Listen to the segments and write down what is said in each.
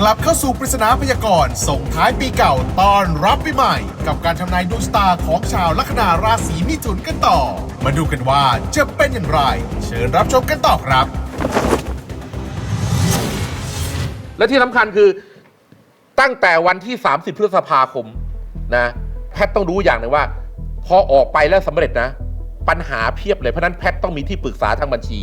กลับเข้าสู่ปริศนาพยากรณ์ส่งท้ายปีเก่าตอนรับปีใหม่ กับการทำนายดวงชะตาของชาวลัคนาราศีมิถุนกันต่อ มาดูกันว่าจะเป็นอย่างไร เชิญรับชมกันต่อครับ และที่สำคัญคือตั้งแต่วันที่ 30 พฤษภาคมนะแพทย์ต้องรู้อย่างหนึ่งว่า พอออกไปแล้วสำเร็จนะ ปัญหาเพียบเลยเพราะฉะนั้นแพทย์ต้องมีที่ปรึกษาทางบัญชี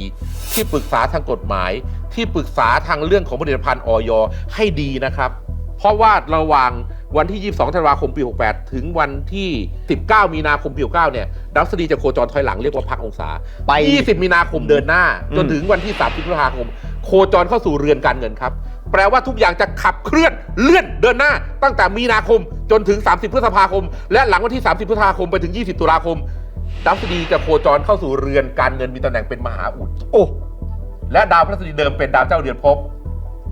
ที่ปรึกษาทางกฎหมาย ที่ปรึกษาทางเรื่องของผลิตภัณฑ์ออยให้ดีนะครับ เพราะว่าระหว่างวันที่ 22 ธันวาคมปี 68 ถึงวันที่ 19 มีนาคมปี 69 เนี่ยดาวพฤษฎีจะโคจรถอยหลังเรียกว่าพักองศา ไป 20 มีนาคมเดินหน้าอืมจนถึงวันที่30พฤษภาคม โคจรเข้าสู่เรือนการเงินครับ แปลว่าทุกอย่างจะขับเคลื่อนเลื่อนเดินหน้า ตั้งแต่มีนาคมจนถึง 30 พฤษภาคม และหลังวันที่ 30 พฤษภาคมไปถึง 20 ตุลาคมดาวพฤษฎีจะโคจรเข้าสู่เรือนการเงินมีตำแหน่งเป็นมหาอุดโอ้ และดาวพฤษฎีเดิมเป็นดาวเจ้าเรือนภพ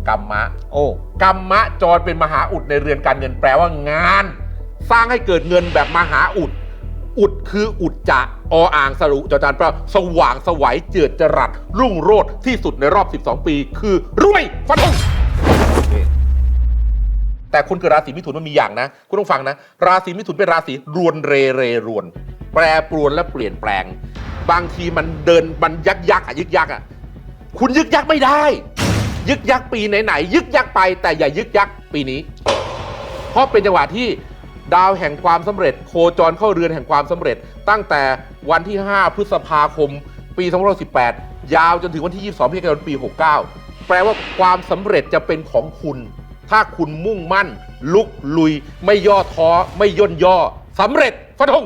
กรรมะ โอ้กรรมะจรเป็นมหาอุดในเรือนการเงินแปลว่างาน สร้างให้เกิดเงินแบบมหาอุด อุดคืออุดจะออ่างสรุจอจานแปลว่าสว่างสวัยเจิดจรัส รุ่งโรจน์ที่สุดในรอบ 12 ปี คือรวยฟันธงแต่คนเกิดราศีมิถุนมันมีอย่างนะ คุณต้องฟังนะ ราศีมิถุนเป็นราศีรวนเรเรรวน แปรปรวนและเปลี่ยนแปลง บางทีมันเดินมันยักยักอะยึกยักอะ คุณยึกยักไม่ได้ ยึกยักปีไหนๆยึกยักไปแต่อย่ายึกยักปีนี้ เพราะเป็นจังหวะที่ดาวแห่งความสำเร็จ โคจรเข้าเรือนแห่งความสำเร็จ ตั้งแต่วันที่ 5 พฤษภาคม ปี2518 ยาวจนถึงวันที่ 22พฤศจิกายนปี 69 แปลว่าความสำเร็จจะเป็นของคุณ ถ้าคุณมุ่งมั่น ลุกลุย ไม่ย่อท้อไม่ย่นย่อสำเร็จฟันธง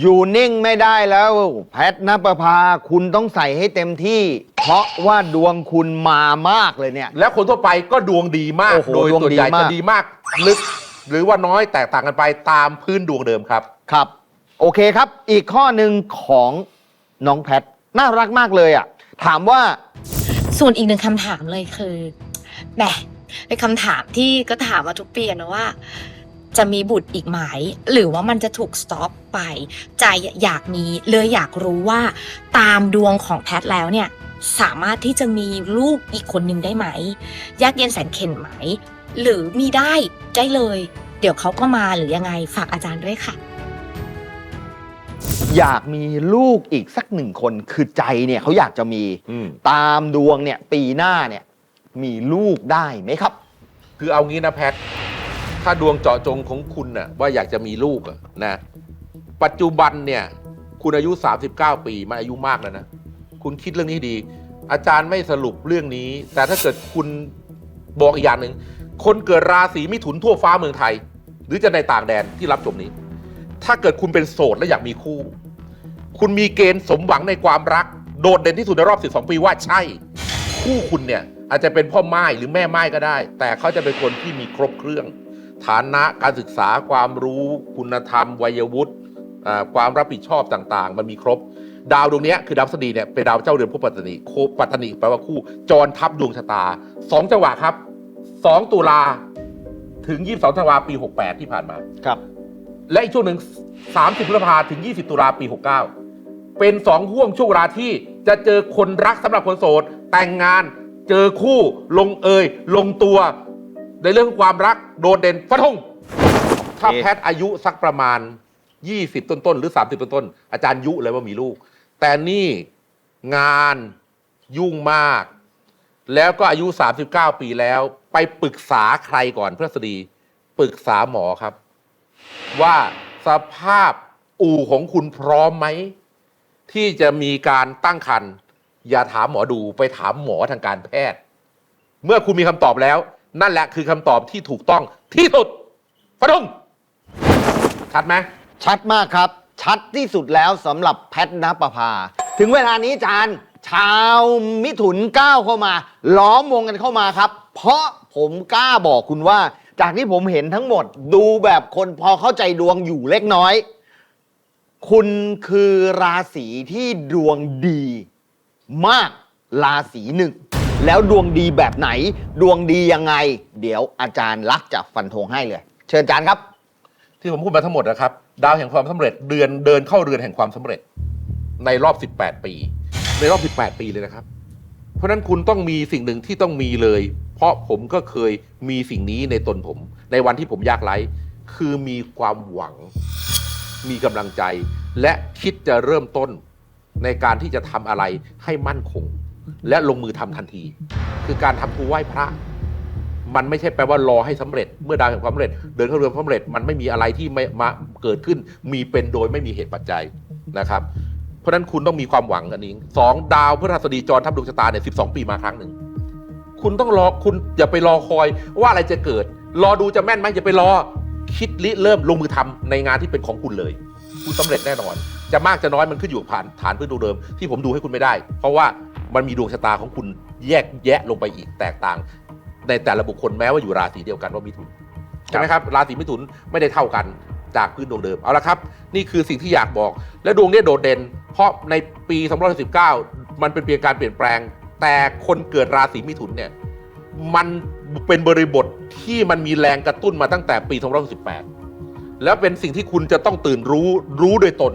อยู่นิ่งไม่ได้แล้ว แพทนประภาคุณต้องใส่ให้เต็มที่ เพราะว่าดวงคุณมามากเลยเนี่ย แล้วคนทั่วไปก็ดวงดีมาก โอ้โหโดยดวงส่วนใหญ่ดีมาก จะดีมากลึก หรือว่าน้อยแตกต่างกันไปตามพื้นดวงเดิมครับ ครับ โอเคครับ อีกข้อหนึ่งของน้องแพท น่ารักมากเลยอะ ถามว่า ส่วนอีกหนึ่งคำถามเลยคือแหมเป็นคำถามที่ก็ถามมาทุกปีอะนะว่า จะมีบุตรอีกไหมหรือว่ามันจะถูกสต็อปไป ใจอยากมีเลยอยากรู้ว่าตามดวงของแพทย์แล้วเนี่ย สามารถที่จะมีลูกอีกคนหนึ่งได้ไหม ยากเย็นแสนเข็นไหม หรือมีได้ได้เลย เดี๋ยวเขาก็มาหรือยังไงฝากอาจารย์ด้วยค่ะ อยากมีลูกอีกสักหนึ่งคนคือใจเนี่ยเขาอยากจะมีอืม ตามดวงเนี่ยปีหน้าเนี่ยมีลูกได้ไหมครับ คือเอางี้นะแพท ถ้าดวงเจาะจงของคุณน่ะว่าอยากจะมีลูกนะ ปัจจุบันเนี่ย คุณอายุ 39 ปีมันอายุมากแล้วนะ คุณคิดเรื่องนี้ดี อาจารย์ไม่สรุปเรื่องนี้ แต่ถ้าเกิดคุณบอกอีกอย่างหนึ่งคนเกิดราศีมิถุนทั่วฟ้าเมืองไทย หรือจะในต่างแดนที่รับชมนี้ ถ้าเกิดคุณเป็นโสดและอยากมีคู่ คุณมีเกณฑ์สมหวังในความรัก โดดเด่นที่สุดในรอบ 12 ปีว่าใช่ คู่คุณเนี่ยอาจจะเป็นพ่อไม้หรือแม่ไม้ก็ได้ แต่เขาจะเป็นคนที่มีครบเครื่อง ฐานะการศึกษาความรู้คุณธรรม วัยวุฒิอ่าความรับผิดชอบต่างๆ มันมีครบ ดาวดวงเนี้ยคือดาวพฤษฎีเนี่ยเป็นดาวเจ้าเรือนภพปัตตนีโคปัตตนีแปลว่าคู่ จรทับดวงชะตาสองจังหวะครับสองตุลาถึง22ธันวาปี68ที่ผ่านมาครับ และอีกช่วงหนึ่ง30พฤษภาถึง20ตุลาปี69เป็นสองห่วงช่วงเวลาที่จะเจอคนรักสำหรับคนโสด แต่งงาน เจอคู่ลงเอย ลงตัว ในเรื่องของความรักโดดเด่นฟันธงถ้าโอเคแพทย์อายุสักประมาณ 20 ต้นๆ หรือ 30 ต้นๆอาจารย์ยุเลยว่ามีลูก แต่นี่งานยุ่งมาก แล้วก็อายุ 39 ปีแล้ว ไปปรึกษาใครก่อนเพื่อสดีปรึกษาหมอครับ ว่าสภาพอู่ของคุณพร้อมไหม ที่จะมีการตั้งครรภ์อย่าถามหมอดูไปถามหมอทางการแพทย์ เมื่อคุณมีคำตอบแล้ว นั่นแหละคือคำตอบที่ถูกต้องที่สุดฟะดุงชัดไหมชัดมากครับ ชัดที่สุดแล้วสำหรับแพทนปภา ถึงเวลานี้จารย์ชาวมิถุนก้าวเข้ามา ล้อมวงกันเข้ามาครับ เพราะผมกล้าบอกคุณว่า จากที่ผมเห็นทั้งหมด ดูแบบคนพอเข้าใจดวงอยู่เล็กน้อย คุณคือราศีที่ดวงดี มากราศีหนึ่ง แล้วดวงดีแบบไหน ดวงดียังไง เดี๋ยวอาจารย์ลักษณ์จะฟันธงให้เลย เชิญอาจารย์ครับ ที่ผมพูดมาทั้งหมดนะครับ ดาวแห่งความสำเร็จเดือนเดินเข้าเรือนแห่งความสำเร็จ ในรอบ 18 ปี ในรอบ 18 ปีเลยนะครับ เพราะฉะนั้นคุณต้องมีสิ่งหนึ่งที่ต้องมีเลย เพราะผมก็เคยมีสิ่งนี้ในตนผม ในวันที่ผมยากไร้คือมีความหวัง มีกำลังใจ และคิดจะเริ่มต้นในการที่จะทำอะไรให้มั่นคง และลงมือทำทันที คือการทำภูไหว้พระ มันไม่ใช่แปลว่ารอให้สำเร็จ เมื่อดาวแห่งความสำเร็จ เดินเข้าเรือนความสำเร็จมันไม่มีอะไรที่ไม่มาเกิดขึ้น มีเป็นโดยไม่มีเหตุปัจจัยนะครับ เพราะฉะนั้นคุณต้องมีความหวังอันนี้สองดาวพฤหัสบดีจรทับดวงชะตาเนี่ยสิบสองปีมาครั้งหนึ่งคุณต้องรอคุณอย่าไปรอคอยว่าอะไรจะเกิด รอดูจะแม่นไหมอย่าไปรอคิดริเริ่มลงมือทำในงานที่เป็นของคุณเลย คุณสำเร็จแน่นอน จะมากจะน้อยมันขึ้นอยู่กับผ่านฐานพื้นดวงเดิมที่ผมดูให้คุณไม่ได้ เพราะว่า มันมีดวงชะตาของคุณแยกแยะลงไปอีกแตกต่าง ในแต่ละบุคคลแม้ว่าอยู่ราศีเดียวกันว่ามิถุนใช่ไหมครับราศีมิถุนไม่ได้เท่ากันจากพื้นดวงเดิมเอาละครับ นี่คือสิ่งที่อยากบอก และดวงนี้โดดเด่น เพราะในปี2019มันเป็นเพียงการเปลี่ยนแปลง แต่คนเกิดราศีมิถุนเนี่ยมันเป็นบริบทที่มันมีแรงกระตุ้นมาตั้งแต่ปี2018แล้วเป็นสิ่งที่คุณจะต้องตื่นรู้รู้โดยตน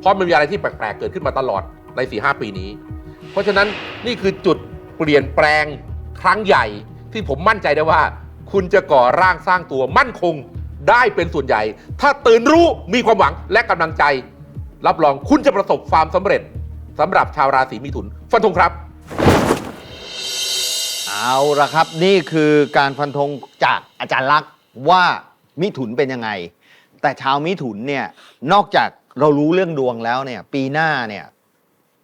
เพราะมันมีอะไรที่แปลกๆเกิดขึ้นมาตลอดใน4-5ปีนี้ เพราะฉะนั้นนี่คือจุดเปลี่ยนแปลงครั้งใหญ่ที่ผมมั่นใจได้ว่า คุณจะก่อร่างสร้างตัวมั่นคงได้เป็นส่วนใหญ่ ถ้าตื่นรู้มีความหวังและกำลังใจ รับรองคุณจะประสบความสำเร็จสำหรับชาวราศีมิถุน ฟันธงครับ เอาละครับนี่คือการฟันธงจากอาจารย์ลักษณ์ว่ามิถุนเป็นยังไง แต่ชาวมิถุนเนี่ยนอกจากเรารู้เรื่องดวงแล้วเนี่ยปีหน้าเนี่ย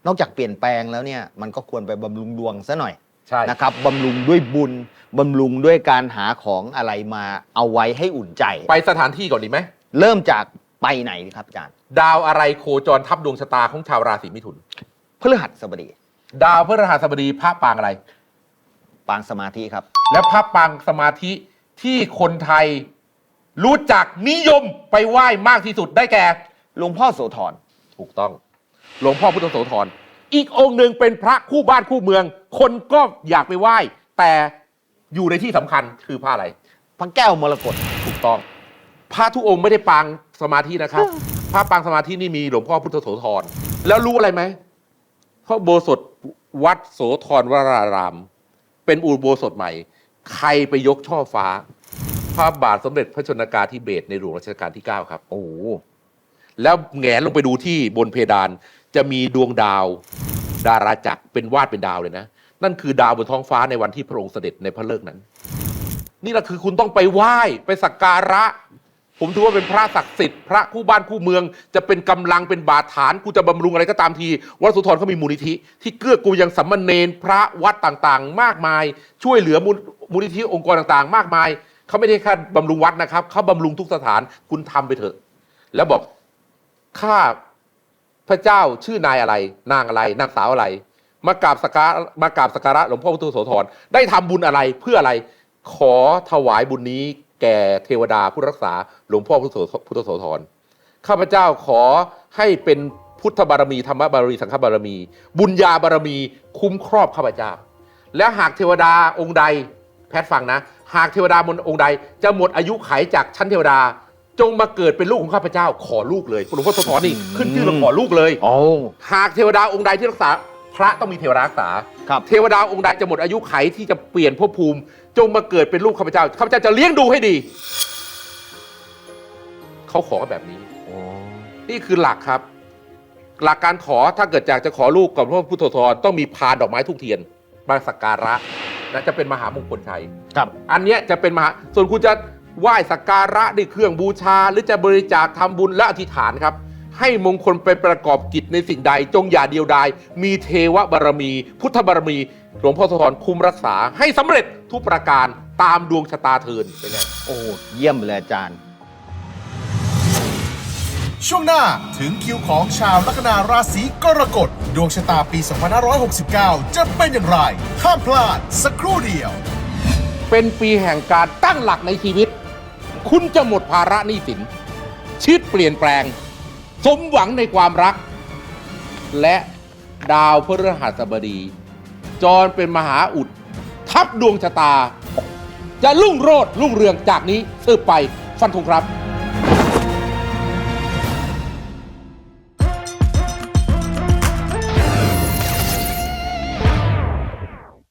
นอกจากเปลี่ยนแปลงแล้วเนี่ยมันก็ควรไปบำรุงดวงซะหน่อยใช่นะครับบำรุงด้วยบุญบำรุงด้วยการหาของอะไรมาเอาไว้ให้อุ่นใจ ไปสถานที่ก่อนดีไหมเริ่มจากไปไหนครับอาจารย์ ดาวอะไรโคจรทับดวงชะตาของชาวราศีมิถุนพฤหัสบดี ดาวพฤหัสบดีพระปางอะไร ปางสมาธิครับ และพระปางสมาธิที่คนไทยรู้จักนิยมไปไหว้มากที่สุดได้แก่หลวงพ่อโสธรถูกต้อง หลวงพ่อพุทธโสธรอีกองค์หนึ่งเป็นพระคู่บ้านคู่เมือง คนก็อยากไปไหว้ แต่อยู่ในที่สำคัญคือพระอะไรพระแก้วมรกตถูกต้อง พระทุกองค์ไม่ได้ปางสมาธินะครับพระปางสมาธินี่มีหลวงพ่อพุทธโสธรแล้วรู้อะไรไหมเพราะโบสถวัดโสธรวราราม เป็นอุโบสถใหม่ ใครไปยกช่อฟ้า พระบาทสมเด็จพระชนกาธิเบศรในหลวงรัชกาลที่ 9 ครับ โอ้โหแล้วแหงนลงไปดูที่บนเพดาน จะมีดวงดาวดาราจักรเป็นวาดเป็นดาวเลยนะ นั่นคือดาวบนท้องฟ้าในวันที่พระองค์เสด็จในพระเลิกนั้น นี่แหละคือคุณต้องไปไหว้ไปสักการะ ผมถือว่าเป็นพระศักดิ์สิทธิ์พระคู่บ้านคู่เมือง จะเป็นกำลังเป็นบาฐานกูจะบำรุงอะไรก็ตามทีวัดสุธรเขามีมูลนิธิ ที่เกื้อกูลยังสัมมเนนพระวัดต่างๆ มากมาย ช่วยเหลือมูลมูลนิธิองค์กรต่างๆ มากมายเขาไม่ได้แค่บำรุงวัดนะครับเขาบำรุงทุกสถานคุณทำไปเถอะ แล้วบอกข้า พระเจ้าชื่อนายอะไร นางอะไรนางสาวอะไร มากราบสการะมากราบสการะหลวงพ่อพุทธโสธรได้ทำบุญอะไรเพื่ออะไรขอถวายบุญนี้แก่เทวดาผู้รักษาหลวงพ่อพุทธโสพุทธโสธรข้าพเจ้าขอให้เป็นพุทธบารมีธรรมบารมีสังฆบารมี บุญญาบารมีคุ้มครอบข้าพเจ้า และหากเทวดาองค์ใดแพทย์ฟังนะ หากเทวดามนองค์ใดจะหมดอายุไขจากชั้นเทวดา จงมาเกิดเป็นลูกของข้าพเจ้าขอลูกเลยหลวงพ่อโสธรนี่ขึ้นชื่อมาขอลูกเลยโอ้หากเทวดาองค์ใดที่รักษา พระต้องมีเทวดารักษา ครับ เทวดาองค์ใดจะหมดอายุไขที่จะเปลี่ยนภพภูมิ จงมาเกิดเป็นลูกข้าพเจ้าข้าพเจ้าจะเลี้ยงดูให้ดี เขาขอกันแบบนี้นี่คือหลักครับ หลักการขอถ้าเกิดอยากจะขอลูกกับพระพุทธทรต้องมีพานดอกไม้ทุกเทียนมาสักการะนะจะเป็นมหามงคลชัย ครับ อันเนี้ยจะเป็นมหาส่วนคุณจะ ไหว้สักการะด้วยเครื่องบูชา หรือจะบริจาคทำบุญและอธิษฐานครับ ให้มงคลไปประกอบกิจในสิ่งใดจงอย่าเดียวดายมีเทวบารมี พุทธบารมี หลวงพ่อโสธรคุมรักษาให้สำเร็จทุกประการตามดวงชะตาเทินเป็นไงโอ้เยี่ยมเลยอาจารย์ ช่วงหน้าถึงคิวของชาวลัคนาราศีกรกฎดวงชะตาปี 2569 จะเป็นอย่างไร ห้ามพลาดสักครู่เดียว เป็นปีแห่งการตั้งหลักในชีวิต คุณจะหมดภาระหนี้สินชีวิตเปลี่ยนแปลง สมหวังในความรัก และดาวพฤหัสบดี จรเป็นมหาอุด ทับดวงชะตา จะรุ่งโรดรุ่งเรืองจากนี้สืบไปฟันธงครับ